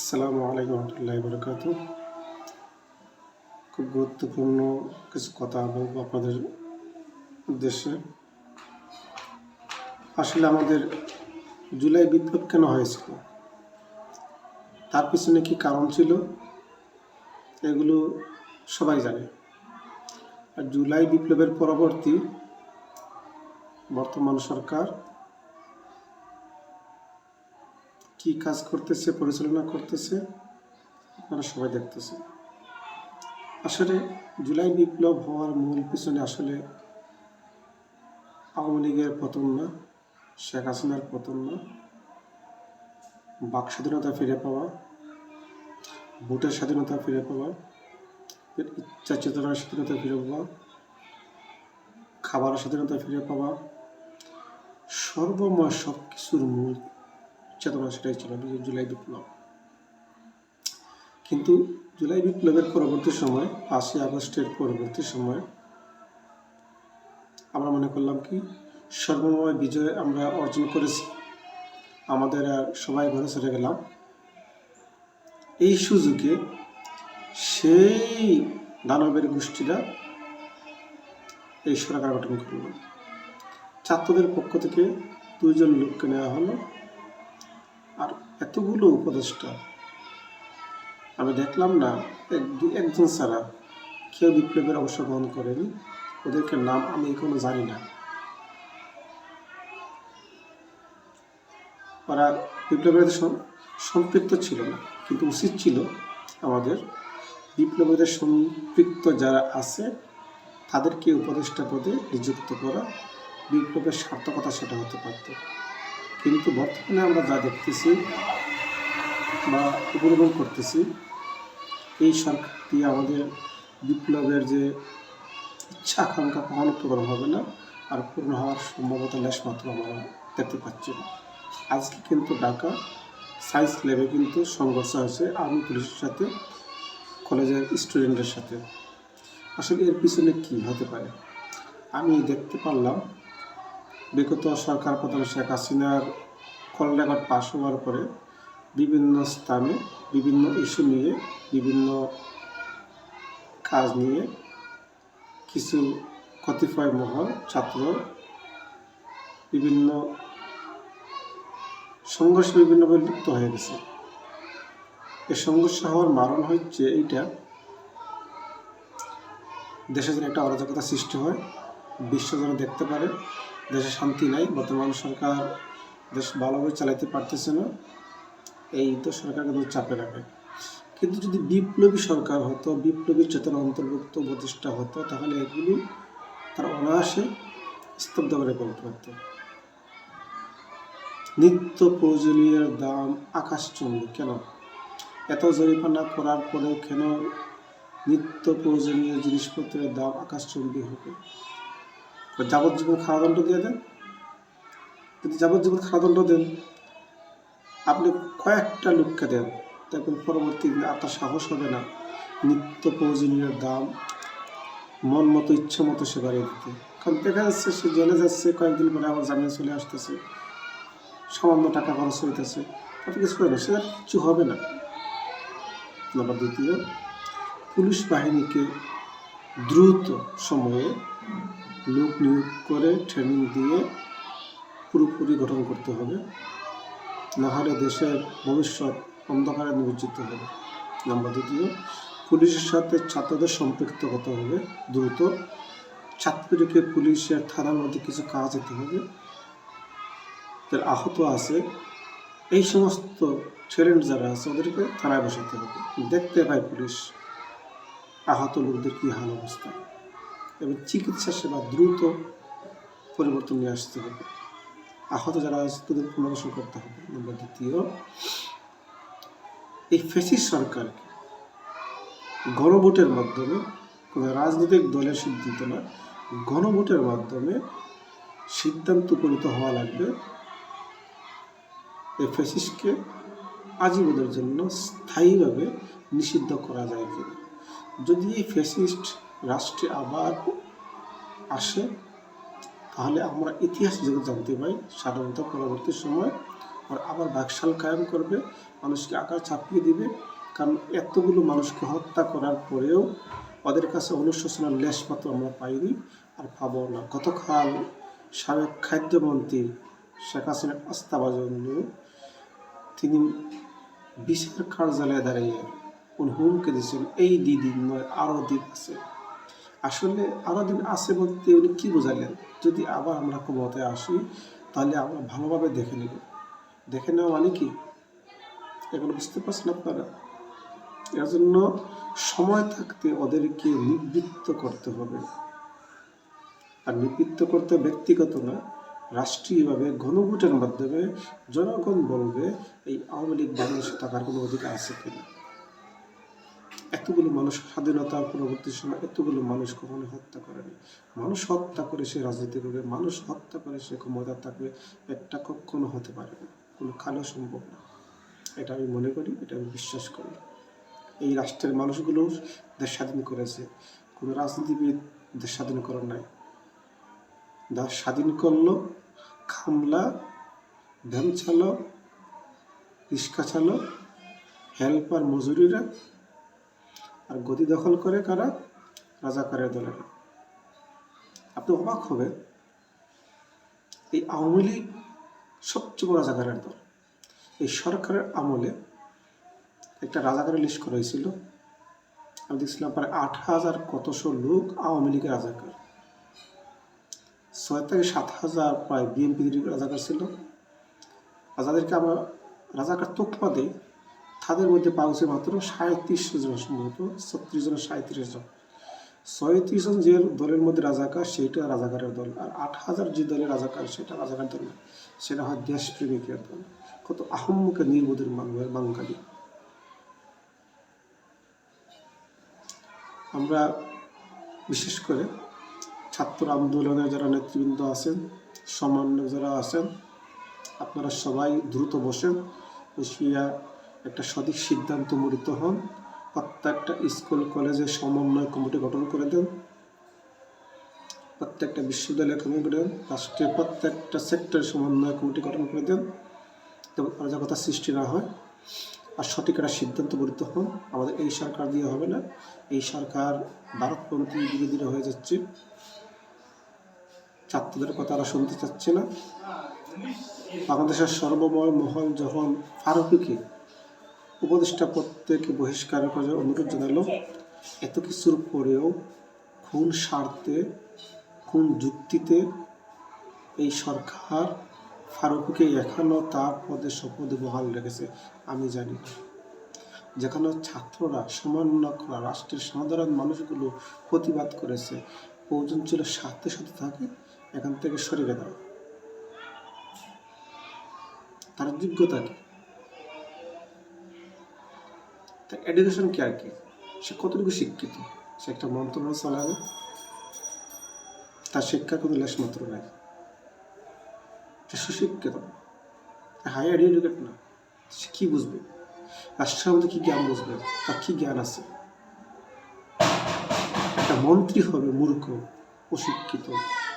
আসসালামু আলাইকুম রহমতুল্লাহ বরকাত খুব গুরুত্বপূর্ণ কিছু কথা বলব আপনাদের উদ্দেশ্যে। আসলে আমাদের জুলাই বিপ্লব কেন হয়েছিল? তার পিছনে কি কারণ ছিল? এগুলো সবাই জানে। আর জুলাই বিপ্লবের পরবর্তী বর্তমান সরকার কি কাজ করতেছে, পরিচালনা করতেছে, আপনারা সবাই দেখতেছে। আসলে জুলাই বিপ্লব হওয়ার মূল পিছনে আসলে আওয়ামী লীগের পতন না, শেখ হাসিনার পতন না, বাক স্বাধীনতা ফিরে পাওয়া, ভোটের স্বাধীনতা ফিরে পাওয়া, ইচ্ছা চেতনার স্বাধীনতা ফিরে পাওয়া, খাবারের স্বাধীনতা ফিরে পাওয়া, সর্বময় সব কিছুর মূল চেতনা সেটাই ছিল জুলাই বিপ্লব। কিন্তু জুলাই বিপ্লবের পরবর্তী সময়, পাঁচই আগস্টের পরবর্তী সময়, আমরা মনে করলাম কি, সর্বময় বিজয় আমরা অর্জন করেছি। আমাদের আর সবাই ঘরে চলে গেলাম। এই সুযোগে সেই দানবের গোষ্ঠীরা এই সরকার গঠন করল। ছাত্রদের পক্ষ থেকে দুইজন লোককে নেওয়া হলো। আর এতগুলো উপদেষ্টা। আমি দেখলাম না, এক দুই একজন ছাড়া কেউ বিপ্লবের অংশগ্রহণ করেনি। ওদেরকে নাম আমি এখনও জানি না। ওরা বিপ্লবের সম্পৃক্ত ছিল না, কিন্তু উচিত ছিল আমাদের বিপ্লবীদের সম্পৃক্ত যারা আছে, তাদেরকে উপদেষ্টা পদে নিযুক্ত করা। বিপ্লবের সার্থকতা সেটা হতে পারত। কিন্তু বর্তমানে আমরা যা দেখতেছি বা উপলব্ধ করতেছি, এই সরকার দিয়ে আমাদের বিপ্লবের যে ইচ্ছা আকাঙ্ক্ষা কখনো পূরণ হবে না আর পূর্ণ হওয়ার সম্ভবত লেশমাত্র আমরা দেখতে পাচ্ছি না। আজকে কিন্তু ঢাকা সায়েন্স ল্যাবে কিন্তু সংঘর্ষ হয়েছে আর্মি পুলিশের সাথে, কলেজের স্টুডেন্টের সাথে। আসলে এর পিছনে কি হতে পারে? আমি দেখতে পারলাম বিগত সরকার প্রধান শেখ হাসিনার কল রেকর্ড পাশ হওয়ার পরে বিভিন্ন স্থানে বিভিন্ন ইস্যু নিয়ে, বিভিন্ন কাজ নিয়ে কিছু কতিপয় মহল, ছাত্র, বিভিন্ন সংঘর্ষে বিভিন্নভাবে লিপ্ত হয়ে গেছে। এই সংঘর্ষ হওয়ার মারণ হচ্ছে এইটা, দেশে যেন একটা অরাজকতা সৃষ্টি হয়, বিশ্ব যেন দেখতে পারে দেশে শান্তি নাই, বর্তমান সরকার দেশ ভালোভাবে চালাইতে পারতেছে না, এই তো সরকার কিন্তু চাপে রাখে। কিন্তু যদি বিপ্লবী সরকার হতো, বিপ্লবী চেতনা অন্তর্ভুক্ত প্রতিষ্ঠা হতো, তাহলে এগুলো তার অনায়াসে স্তব্ধ করে বলতে পারত। নিত্য প্রয়োজনীয় দাম আকাশচুম্বী, কেন? এত জরিমানা করার পরেও কেন নিত্য প্রয়োজনীয় জিনিসপত্রের দাম আকাশচুম্বী হবে? যাবজ্জীবন খাওয়াদণ্ড দিয়ে দেন। যদি যাবজ্জীবন খাওয়াদণ্ড দেন, আপনি কয়েকটা লোককে দেন, দেখবেন পরবর্তী দিনে আপনার সাহস হবে না। নিত্য প্রয়োজনীয় দাম, মন মতো, ইচ্ছে মতো সে বাড়িয়ে দিতে। কারণ দেখা যাচ্ছে সে জেলে যাচ্ছে, কয়েকদিন পরে আবার জামিনে চলে আসতেছে। সামান্য টাকা খরচ হইতেছে। তাতে কিছু হবে না, সে কিছু হবে না। নাম্বার দ্বিতীয়, পুলিশ বাহিনীকে দ্রুত সময়ে লোক নিয়োগ করে ট্রেনিং দিয়ে পুরোপুরি গঠন করতে হবে। নাহলে দেশের ভবিষ্যৎ অন্ধকারে নিমজ্জিত হবে। নাম্বার দ্বিতীয়, পুলিশের সাথে ছাত্রদের সম্পৃক্ত হতে হবে। দ্রুত ছাত্রীকে পুলিশের থানার মধ্যে কিছু কাজ দিতে হবে। যারা আহত আছে। এই সমস্ত ছেলেন্ট যারা আছে, ওদেরকে থানায় বসাতে হবে। দেখতে পায় পুলিশ আহত লোকদের কী হাল অবস্থা। এবং চিকিৎসা সেবা দ্রুত পরিবর্তন নিয়ে আসতে হবে। আহত যারা আছে, তাদের পুনর্বাসন করতে হবে। নম্বর দ্বিতীয়, এই ফেসিস সরকারকে গণভোটের মাধ্যমে, কোনো রাজনৈতিক দলের সিদ্ধান্ত না, গণভোটের মাধ্যমে সিদ্ধান্ত উপনীত হওয়া লাগবে। এই ফেসিসকে আজীবনের জন্য স্থায়ীভাবে নিষিদ্ধ করা যায় কিনা। যদি এই ফেসিস্ট রাষ্ট্রে আবার আসে, তাহলে আমরা ইতিহাস যখন জানতে পাই সাধারণত পরবর্তী সময় ওরা আবার বাকশাল কায়েম করবে, মানুষকে আকার চাপিয়ে দিবে, কারণ এতগুলো মানুষকে হত্যা করার পরেও ওদের কাছে অনুশোচনার লেশমাত্র আমরা পাইনি আর পাবো না। গতকাল সাবেক খাদ্যমন্ত্রী শেখ হাসিনার আস্থাভাজন তিনি বিচার কার্যালয়ে দাঁড়িয়ে উনি হুমকে দিয়েছেন, এই দিন নয়, আরও দিন আছে। আসলে আরও দিন আছে বলতে উনি কি বোঝালেন? যদি আবার আমরা ক্ষমতায় আসি, তাহলে আমরা ভালোভাবে দেখে নেব। দেখে নেওয়া মানে কি? এগুলো বুঝতে পারছেন আপনারা? এর জন্য সময় থাকতে ওদেরকে নিবৃত্ত করতে হবে। আর নিবৃত্ত করতে ব্যক্তিগত না, রাষ্ট্রীয়ভাবে গণভোটের মাধ্যমে জনগণ বলবে এই আওয়ামী লীগ বাংলাদেশে থাকার কোনো অধিকার আছে কিনা। এতগুলো মানুষ স্বাধীনতার পরবর্তী সময় এতগুলো মানুষ কখনো হত্যা করেনি। মানুষ হত্যা করে সে রাজনীতি করবে মানুষ হত্যা করে সে ক্ষমতা থাকবে একটা কখনো হতে পারে না। কোনো কালো সম্ভব না। এটা আমি মনে করি, এটা আমি বিশ্বাস করি। এই রাষ্ট্রের মানুষগুলো দেশ স্বাধীন করেছে। কোনো রাজনীতিবিদ দেশ স্বাধীন করার নাই। দেশ স্বাধীন করল, খামলা, ভ্যান চালক, রিক্সা চালক, হেল্পার, মজুরিরা আর গতি দখল করে কারা? রাজাকারের দলেরা আপনি অবাক হবে এই আওয়ামী লীগ সবচেয়ে বড় রাজাকারের দল। এই সরকারের আমলে একটা রাজাকারের লিস্ট করা হয়েছিল? আমি দেখছিলাম প্রায় আট হাজার কতশো লোক আওয়ামী লীগের রাজাকার ছয় থেকে সাত হাজার প্রায় বিএনপি রাজাকার ছিল। আর যাদেরকে আমরা রাজাকার তোকমা দিই তাদের মধ্যে পাওয়া গেছে মাত্র সাঁত্রিশশো জন সম্ভবত, ছত্রিশ জন, সাঁত্রিশ জন। ছয়ত্রিশ জন যে দলের মধ্যে রাজাকার সেইটা রাজাকারের দল। আর আট হাজার যে দলের রাজাকার, সেটা রাজাকার দল না। সেটা হয় দেশপ্রেমিকের দল। কত আহম্মকের নির্বোধের বাঙালি আমরা বিশেষ করে ছাত্র আন্দোলনের যারা নেতৃবৃন্দ আছেন সমন্বয় যারা আছেন, আপনারা সবাই দ্রুত বসেন। একটা সঠিক সিদ্ধান্ত মূলিত হন। প্রত্যেকটা স্কুল, কলেজে সমন্বয় কমিটি গঠন করে দেন। প্রত্যেকটা বিশ্ববিদ্যালয় কমিটি দেন। রাষ্ট্রের প্রত্যেকটা সেক্টরের সমন্বয় কমিটি গঠন করে দেন। অরাজকতা সৃষ্টি না হয়, আর সঠিক একটা সিদ্ধান্ত গঠিত হন। আমাদের এই সরকার দিয়ে হবে না। এই সরকার ভারতপন্থী ধীরে ধীরে হয়ে যাচ্ছে। ছাত্রদের কথা তারা শুনতে চাচ্ছে না। বাংলাদেশের সর্বময় মহল যখন ফারুকিকে উপদেষ্টা প্রত্যেকে বহিষ্কার করার অনুরোধ জানালো। এত কিছুর পরেও খুন স্বার্থে খুন যুক্তিতে এই সরকার ফারুককে এখনও তার পদে শপথে বহাল রেখেছে, আমি জানি যেখানে ছাত্ররা সমন্বয়করা রাষ্ট্রের সাধারণ মানুষগুলো প্রতিবাদ করেছে, প্রয়োজন ছিল সাথে সাথে থাকে এখান থেকে সরিয়ে দাও তার যোগ্যতা কি? তা এডুকেশন কি আর কি? সে কতটুকু শিক্ষিত? সে একটা মন্ত্রণালয় চালাবে? তার শিক্ষার কোনো লেশ মাত্র নাই। সে সুশিক্ষিত। হায়ার এডুকেট না। সে কী বুঝবে? রাষ্ট্রের মধ্যে কী জ্ঞান বুঝবে? তার কী জ্ঞান আছে? একটা মন্ত্রী হবে, মূর্খ অশিক্ষিত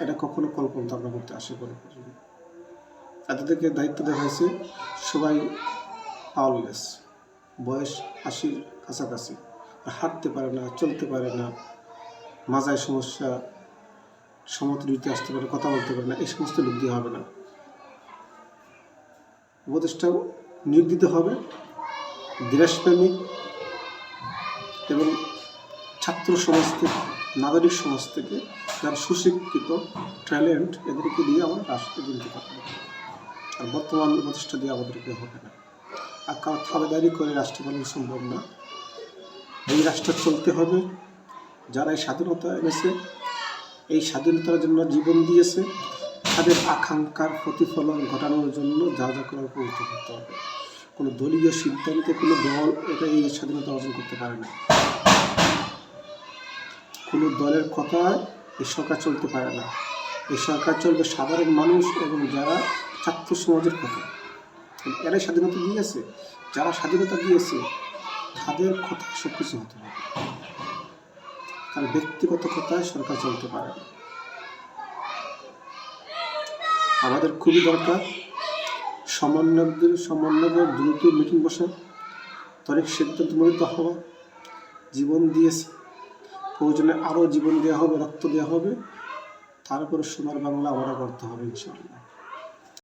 এটা কখনো কল্পনা আমরা করতে আসে করে তাদেরকে দায়িত্ব দেওয়া হয়েছে সবাই পাওয়ারলেস বয়স আশির কাছাকাছি। হাঁটতে পারে না, চলতে পারে না, মাজায় সমস্যা সমত দিতে আসতে পারে, কথা বলতে পারে না, এই সমস্ত লোক দিয়ে হবে না। উপদেষ্টা নিয়োগ দিতে হবে, দেশপ্রেমিক এবং ছাত্র সমাজ থেকে, নাগরিক সমাজ থেকে যারা সুশিক্ষিত, ট্যালেন্ট, এদেরকে দিয়ে আমরা রাষ্ট্রকে কিনতে পারব। আর বর্তমান উপদেষ্টা দিয়ে আমাদেরকে হবে না। আর কারও রাষ্ট্র পালন সম্ভব না। এই রাষ্ট্র চলতে হবে। যারা এই স্বাধীনতা এনেছে, এই স্বাধীনতার জন্য জীবন দিয়েছে, তাদের আকাঙ্ক্ষার প্রতিফলন ঘটানোর জন্য যা যা করার উপনীত করতে হবে। কোনো দলীয় সিদ্ধান্তে কোনো দল এটা এই স্বাধীনতা অর্জন করতে পারে না। কোনো দলের কথায় এই সরকার চলতে পারে না। এই সরকার চলবে সাধারণ মানুষ এবং যারা ছাত্র সমাজের কথা। এরাই স্বাধীনতা দিয়েছে, যারা স্বাধীনতা দিয়েছে, তাদের কথায় সব কিছু হতে পারে। কারণ ব্যক্তিগত কথায় সরকার চলতে পারে আমাদের খুবই দরকার সমন্বয়কদের সমন্বয়কের দ্রুত মিটিং বসে, তরিক সিদ্ধান্ত মিলিত হওয়া, জীবন দিয়েছে। প্রয়োজনে আরও জীবন দেওয়া হবে, রক্ত দেওয়া হবে। তারপরে সোনার বাংলা আমরা করতে হবে ইনশাআল্লাহ।